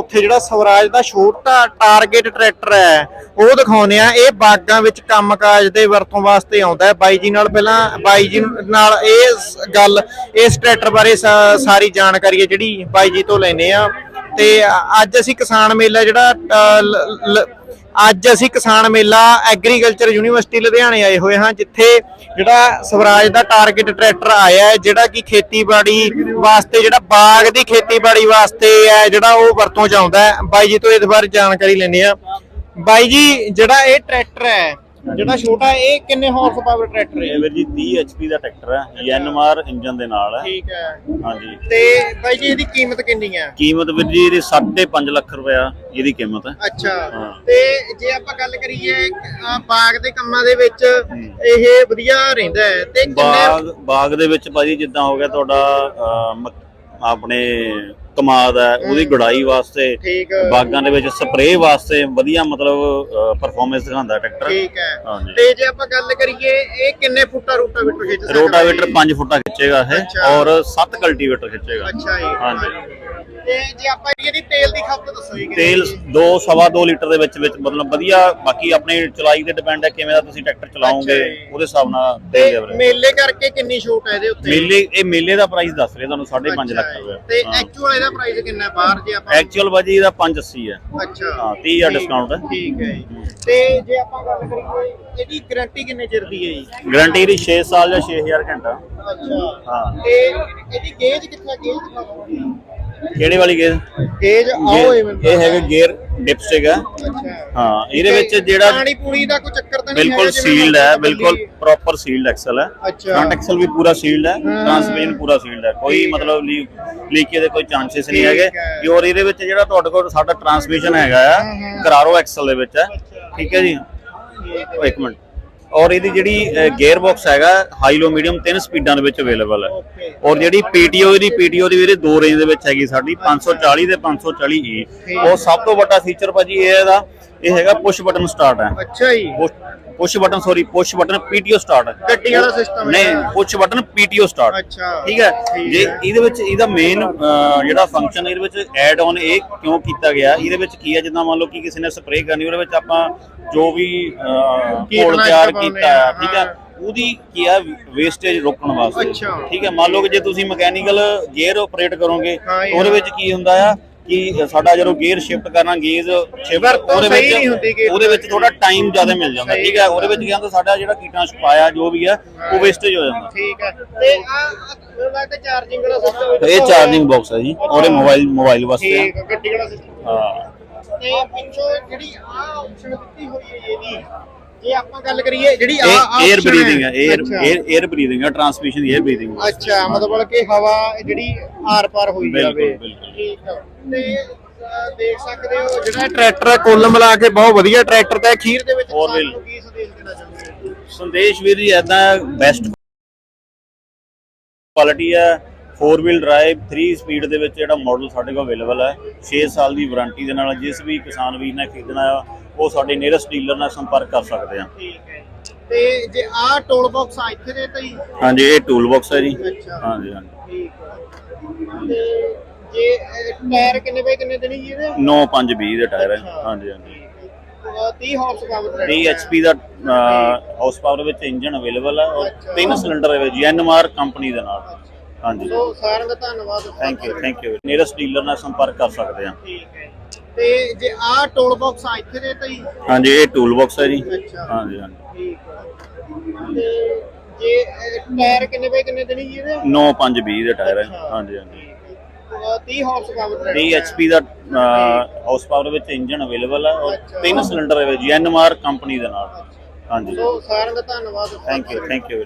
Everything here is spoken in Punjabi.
ਉੱਥੇ ਜਿਹੜਾ ਸਵਰਾਜ ਦਾ ਛੋਟਾ ਟਾਰਗੇਟ ਟਰੈਕਟਰ ਹੈ, ਉਹ ਦਿਖਾਉਂਦੇ ਆ ਇਹ ਬਾਗਾਂ ਵਿੱਚ ਕੰਮਕਾਜ ਦੇ ਵਰਤੋਂ ਵਾਸਤੇ ਆਉਂਦਾ ਹੈ। ਬਾਈ ਜੀ ਨਾਲ ਪਹਿਲਾਂ, ਬਾਈ ਜੀ ਨਾਲ ਇਹ ਗੱਲ, ਇਸ ਟਰੈਕਟਰ ਬਾਰੇ ਸਾਰੀ ਜਾਣਕਾਰੀ ਹੈ ਜਿਹੜੀ ਬਾਈ ਜੀ ਤੋਂ ਲੈਨੇ ਆ ਤੇ ਅੱਜ ਅਸੀਂ ਕਿਸਾਨ ਮੇਲਾ ਜਿਹੜਾ ਅੱਜ ਅਸੀਂ ਕਿਸਾਨ ਮੇਲਾ ਐਗਰੀਕਲਚਰ ਯੂਨੀਵਰਸਿਟੀ ਲੁਧਿਆਣੇ ਆਏ ਹੋਏ ਹਾਂ, ਜਿੱਥੇ ਜਿਹੜਾ ਸਵਰਾਜ ਦਾ ਟਾਰਗੇਟ ਟਰੈਕਟਰ ਆਇਆ ਹੈ, ਜਿਹੜਾ ਕਿ ਖੇਤੀਬਾੜੀ ਵਾਸਤੇ, ਜਿਹੜਾ ਬਾਗ ਦੀ ਖੇਤੀਬਾੜੀ ਵਾਸਤੇ ਹੈ, ਜਿਹੜਾ ਉਹ ਵਰਤੋਂ ਚ ਆਉਂਦਾ ਹੈ। ਬਾਈ ਜੀ ਤੋਂ ਇਸ ਬਾਰੇ ਜਾਣਕਾਰੀ ਲੈਣੀ ਆ ਬਾਈ ਜੀ, ਜਿਹੜਾ ਇਹ ਟਰੈਕਟਰ ਹੈ ਜਿਹੜਾ ਛੋਟਾ ਇਹ ਕਿੰਨੇ ਹਾਰਸ ਪਾਵਰ ਟਰੈਕਟਰ ਇਹ ਹੈ ਵੀਰ ਜੀ 30 HP ਦਾ ਟਰੈਕਟਰ ਹੈ ਐਨਐਮਆਰ ਇੰਜਨ ਦੇ ਨਾਲ ਹੈ। ਠੀਕ ਹੈ। ਹਾਂਜੀ। ਤੇ ਬਾਈ ਜੀ ਇਹਦੀ ਕੀਮਤ ਕਿੰਨੀ ਹੈ? ਕੀਮਤ ਵੀਰ ਜੀ ਇਹਦੀ 5.5 ਲੱਖ ਰੁਪਇਆ ਇਹਦੀ ਕੀਮਤ ਹੈ। ਅੱਛਾ। ਤੇ ਜੇ ਆਪਾਂ ਗੱਲ ਕਰੀਏ ਬਾਗ ਦੇ ਕੰਮਾਂ ਦੇ ਵਿੱਚ ਇਹ ਵਧੀਆ ਰਹਿੰਦਾ ਹੈ ਤੇ ਬਾਗ ਬਾਗ ਦੇ ਵਿੱਚ ਭਾਜੀ ਜਿੱਦਾਂ ਹੋ ਗਿਆ ਤੁਹਾਡਾ ਆਪਣੇ ਕਮਾਦ ਹੈ ਉਹਦੀ ਗੁਡਾਈ ਵਾਸਤੇ ਠੀਕ। ਬਾਗਾਂ ਦੇ ਵਿੱਚ ਸਪਰੇਅ ਵਾਸਤੇ ਵਧੀਆ ਮਤਲਬ ਪਰਫਾਰਮੈਂਸ ਦਿਖਾਉਂਦਾ ਟਰੈਕਟਰ। ਠੀਕ ਹੈ। ਹਾਂਜੀ। ਤੇ ਜੇ ਆਪਾਂ ਗੱਲ ਕਰੀਏ ਇਹ ਕਿੰਨੇ ਫੁੱਟਾ ਰੂਟਾਵੇਟਰ ਖਿੱਚ ਸਕਦਾ? ਰੋਟਾਵੇਟਰ 5 ਫੁੱਟਾ ਖਿੱਚੇਗਾ ਇਹ। ਔਰ 7 ਕਲਟੀਵੇਟਰ ਖਿੱਚੇਗਾ। ਅੱਛਾ ਜੀ। ਹਾਂਜੀ। ਤੇ ਜੇ ਆਪਾਂ ਇਹਦੀ ਤੇਲ ਦੀ ਖਪਤ ਦੱਸੋ ਜੀ ਕਿੰਨੀ ਤੇਲ ਜੀ? 2 ਸਵਾ 2 ਲੀਟਰ ਦੇ ਵਿੱਚ ਵਿੱਚ ਮਤਲਬ ਵਧੀਆ ਬਾਕੀ ਆਪਣੀ ਚਲਾਈ ਤੇ ਡਿਪੈਂਡ ਹੈ ਕਿਵੇਂ ਦਾ ਤੁਸੀਂ ਟਰੈਕਟਰ ਚਲਾਓਗੇ ਅੱਛਾ ਜੀ। ਉਹਦੇ ਹਿਸਾਬ ਨਾਲ ਤੇ ਤੇਲ ਦੇ ਮੇਲੇ ਕਰਕੇ ਕਿੰਨੀ ਛੂਟ ਹੈ ਇਹਦੇ ਉੱਤੇ? ਮੇਲੇ ਇਹ ਮੇਲੇ ਦਾ ਪ੍ਰਾਈਸ ਦੱਸ ਰਿਹਾ ਤੁਹਾਨੂੰ 5.5 ਲੱਖ ਅੱਛਾ ਜੀ। ਰੁਪਏ। ਤੇ ਐਕਚੁਅਲ ਇਹਦਾ ਪ੍ਰਾਈਸ ਕਿੰਨਾ ਹੈ ਬਾਹਰ ਜੇ ਆਪਾਂ ਐਕਚੁਅਲ ਬਾਜੀ ਇਹਦਾ 580 ਹੈ। ਅੱਛਾ। ਹਾਂ 30000 ਠੀਕ- ਡਿਸਕਾਊਂਟ ਹੈ। ਠੀਕ ਹੈ ਜੀ। ਤੇ ਜੇ ਆਪਾਂ ਗੱਲ ਕਰੀਏ ਇਹਦੀ ਗਾਰੰਟੀ ਕਿੰਨੇ ਚਿਰ ਦੀ ਹੈ ਜੀ? ਗਾਰੰਟੀ ਦੀ 6 ਸਾਲ ਜਾਂ 6000 ਘੰਟਾ। ਅੱਛਾ। ਹਾਂ। ਤੇ ਇਹਦੀ ਗੇਜ ਕਿੱਥੇ ਗੇਜ ਕਿਹੜੇ ਵਾਲੀ ਗੇਅਰ? ਗੇਜ ਆਓ ਇਹ ਇਹ ਹੈਗਾ ਗੇਅਰ ਡਿਪਸਟਿਕ ਹੈ ਅੱਛਾ। ਹਾਂ ਇਹਦੇ ਵਿੱਚ ਜਿਹੜਾ ਪਾਣੀ ਪੂਣੀ ਦਾ ਕੋਈ ਚੱਕਰ ਤਾਂ ਨਹੀਂ ਬਿਲਕੁਲ ਹੈਗਾ ਸੀਲਡ ਹੈ ਬਿਲਕੁਲ ਪ੍ਰੋਪਰ ਸੀਲਡ ਐਕਸਲ ਹੈ। ਫਰੰਟ ਐਕਸਲ ਵੀ ਪੂਰਾ ਸੀਲਡ ਹੈ। ਟ੍ਰਾਂਸਮਿਸ਼ਨ ਪੂਰਾ ਸੀਲਡ ਹੈ। ਕੋਈ। ਮਤਲਬ ਲੀਕੇਜ ਦੇ ਕੋਈ ਚਾਂਸਸ ਨਹੀਂ ਹੈਗੇ। ਔਰ ਇਹਦੇ ਵਿੱਚ ਜਿਹੜਾ ਤੁਹਾਡੇ ਕੋਲ ਸਾਡਾ ਟ੍ਰਾਂਸਮਿਸ਼ਨ ਹੈਗਾ ਆ। ਕਰਾਰੋ ਐਕਸਲ ਦੇ ਵਿੱਚ ਹੈ। ਠੀਕ ਹੈ ਜੀ। ਇੱਕ ਮਿੰਟ। ਔਰ ਇਹਦੀ ਜਿਹੜੀ ਗੇਅਰ ਬਾਕਸ ਹੈਗਾ ਹਾਈ ਲੋ ਮੀਡੀਅਮ ਤਿੰਨ ਸਪੀਡਾਂ ਦੇ ਵਿੱਚ ਅਵੇਲੇਬਲ ਹੈ। ਔਰ ਜਿਹੜੀ ਪੀਟੀਓ ਦੀ ਪੀਟੀਓ ਦੀ ਵੀਰੇ ਦੋ ਰੇਂਜ ਦੇ ਵਿੱਚ ਹੈਗੀ ਸਾਡੀ 540 ਤੇ 540 ਈ ਔਰ ਸਭ ਤੋਂ ਵੱਡਾ ਫੀਚਰ ਭਾਜੀ ਇਹ ਇਹਦਾ ਇਹ ਹੈਗਾ ਪੁਸ਼ ਬਟਨ ਸਟਾਰਟ ਹੈ। ਅੱਛਾ ਜੀ। Push button sorry push button PTO start ਗੱਡੀ ਵਾਲਾ system ਹੈ। ਨਹੀਂ ਪੁਸ਼ ਬਟਨ ਪੀਟੀਓ ਸਟਾਰਟ ਅੱਛਾ। ਠੀਕ ਹੈ। ਜੇ ਹੈ। ਇਹਦੇ ਵਿੱਚ ਇਹਦਾ ਮੇਨ ਜਿਹੜਾ ਫੰਕਸ਼ਨ ਇਹਦੇ ਵਿੱਚ ਐਡ ਆਨ ਇਹ ਕਿਉਂ ਕੀਤਾ ਗਿਆ? ਇਹਦੇ ਵਿੱਚ ਕੀ ਹੈ? ਜਿੱਦਾਂ ਮੰਨ ਲਓ ਕਿ ਕਿਸੇ ਨੇ ਸਪਰੇਅ ਕਰਨੀ ਉਹਦੇ ਵਿੱਚ ਆਪਾਂ ਜੋ ਵੀ ਕੀਟਨਾਸ਼ਕ ਤਿਆਰ ਕੀਤਾ ਹੈ ਆ, ਠੀਕ ਹੈ। ਹਾਂ। ਉਹਦੀ ਕੀ ਹੈ? ਵੇਸਟੇਜ ਰੋਕਣ ਵਾਸਤੇ। ਠੀਕ ਹੈ। ਮੰਨ ਲਓ ਕਿ ਜੇ ਤੁਸੀਂ ਮਕੈਨੀਕਲ ਗੇਅਰ ਆਪਰੇਟ ਕਰੋਗੇ ਹਾਂ ਉਹਦੇ ਹਾਂ। ਵਿੱਚ ਕੀ ਹੁੰਦਾ ਆ? ਕਿ ਸਾਡਾ ਜਦੋਂ ਗੇਅਰ ਸ਼ਿਫਟ ਕਰਨਾ ਗੇਜ ਸ਼ਿਫਟ ਉਹਦੇ ਵਿੱਚ ਉਹਦੇ ਵਿੱਚ ਥੋੜਾ ਟਾਈਮ ਜ਼ਿਆਦਾ ਮਿਲ ਜਾਂਦਾ ਠੀਕ ਹੈ? ਉਹਦੇ ਵਿੱਚ ਕੀ ਹੁੰਦਾ ਸਾਡਾ ਜਿਹੜਾ ਕੀਟਨਾਸ਼ਕ ਪਾਇਆ ਜੋ ਵੀ ਹੈ ਉਹ ਵੇਸਟੇਜ ਹੋ ਜਾਂਦਾ। ਠੀਕ ਹੈ। ਤੇ ਆ ਲੱਗਦਾ ਚਾਰਜਿੰਗ ਵਾਲਾ ਸਿਸਟਮ ਇਹ ਚਾਰਜਿੰਗ ਬਾਕਸ ਹੈ ਜੀ ਔਰ ਇਹ ਮੋਬਾਈਲ ਮੋਬਾਈਲ ਵਾਸਤੇ। ਠੀਕ ਹੈ ਗੱਡੀ ਵਾਲਾ ਸਿਸਟਮ ਹਾਂ। ਤੇ ਪਿੱਛੋਂ ਜਿਹੜੀ ਆ ਆਪਸ਼ਨ ਦਿੱਤੀ ਹੋਈ ਹੈ ਇਹਦੀ ਜੇ ਆਪਾਂ ਗੱਲ ਕਰੀਏ ਜਿਹੜੀ ਆ 에ਅਰ ਬਰੀਦਿੰਗ ਹੈ। 에ਅਰ 에ਅਰ 에ਅਰ ਬਰੀਦਿੰਗ ਹੈ ਟਰਾਂਸਮਿਸ਼ਨ 에ਅਰ ਬਰੀਦਿੰਗ ਅੱਛਾ ਮਤਲਬ ਕਿ ਹਵਾ ਜਿਹੜੀ ਆਰ-ਪਾਰ ਹੋਈ ਜਾਵੇ। ਠੀਕ ਤੇ ਦੇਖ ਸਕਦੇ ਹੋ ਜਿਹੜਾ ਟਰੈਕਟਰ ਹੈ ਕੋਲਮ ਲਾ ਕੇ ਬਹੁਤ ਵਧੀਆ ਟਰੈਕਟਰ ਤੇ ਅਖੀਰ ਦੇ ਵਿੱਚ ਸਾਨੂੰ ਕੀ ਸੰਦੇਸ਼ ਦੇਣਾ ਚਾਹੁੰਦੇ ਸੰਦੇਸ਼ ਵੀਰ ਜੀ ਐਦਾਂ ਬੈਸਟ ਕੁਆਲਿਟੀ ਹੈ 4 ਵੀਲ ਡਰਾਈਵ 3 ਸਪੀਡ ਦੇ ਵਿੱਚ ਜਿਹੜਾ ਮਾਡਲ ਸਾਡੇ ਕੋਲ ਅਵੇਲੇਬਲ ਹੈ 6 ਸਾਲ ਦੀ ਵਾਰੰਟੀ ਦੇ ਨਾਲ ਜਿਸ ਵੀ ਕਿਸਾਨ ਵੀਰ ਨੇ ਖਰੀਦਣਾ ਹੈ ਉਹ ਸਾਡੇ ਨੀਅਰਸਟ ਡੀਲਰ ਨਾਲ ਸੰਪਰਕ ਕਰ ਸਕਦੇ ਆ ਠੀਕ ਹੈ ਤੇ ਜੇ ਆ ਟੋਲ ਬਾਕਸ ਆ ਇੱਥੇ ਦੇ ਤਾਂ ਹੀ? ਹਾਂਜੀ ਇਹ ਟੂਲ ਬਾਕਸ ਹੈ ਜੀ। ਅੱਛਾ। ਹਾਂਜੀ ਹਾਂਜੀ। ਠੀਕ ਹੈ। ਤੇ ਜੇ ਅ, ਟਾਇਰ ਕਿੰਨੇ ਬਾਈ ਕਿੰਨੇ ਦੇਣੀ ਜੀ ਇਹਦੇ? 9 5 20 ਦੇ ਟਾਇਰ ਹੈ। ਹਾਂਜੀ ਹਾਂਜੀ। ਅ, 30 ਹਾਰਸ ਪਾਵਰ 3 HP ਦਾ ਹਾਊਸ ਪਾਵਰ ਵਿੱਚ ਇੰਜਨ ਅਵੇਲੇਬਲ ਹੈ ਔਰ ਅੱਛਾ। ਤਿੰਨ ਸਿਲੰਡਰ ਹੈ ਜੀ ਐਨਐਮਆਰ ਕੰਪਨੀ ਦੇ ਨਾਲ। ਹਾਂਜੀ। ਸੋ ਸਾਰਿਆਂ ਦਾ ਧੰਨਵਾਦ। Thank you thank you nearest dealer ਨਾਲ ਸੰਪਰਕ ਕਰ ਸਕਦੇ ਆ ਠੀਕ ਹੈ ਤੇ ਜੇ ਆ ਟੋਲ ਬਾਕਸ ਆ ਇੱਥੇ ਦੇ ਤਾਂ ਹੀ? ਹਾਂਜੀ ਇਹ ਟੂਲ ਬਾਕਸ ਹੈ ਜੀ। ਅੱਛਾ। ਹਾਂਜੀ ਹਾਂਜੀ। ਠੀਕ ਹੈ ਤੇ ਜੇ ਅ, ਟਾਇਰ ਕਿੰਨੇ ਬਾਈ ਕਿੰਨੇ ਦੇਣੀ ਜੀ ਇਹਦੇ? 9 5 20 ਦੇ ਟਾਇਰ ਹੈ। ਹਾਂਜੀ ਹਾਂਜੀ। ਅ, 30 ਹਾਰਸ ਪਾਵਰ 3 HP ਦਾ ਹਾਊਸ ਪਾਵਰ ਵਿੱਚ ਇੰਜਨ ਅਵੇਲੇਬਲ ਹੈ ਔਰ ਅੱਛਾ। ਤਿੰਨ ਸਿਲੰਡਰ ਹੈ ਜੀ ਐਨਐਮਆਰ ਕੰਪਨੀ ਦੇ ਨਾਲ। ਹਾਂਜੀ। ਸੋ ਸਾਰਿਆਂ ਦਾ ਧੰਨਵਾਦ। Thank you thank you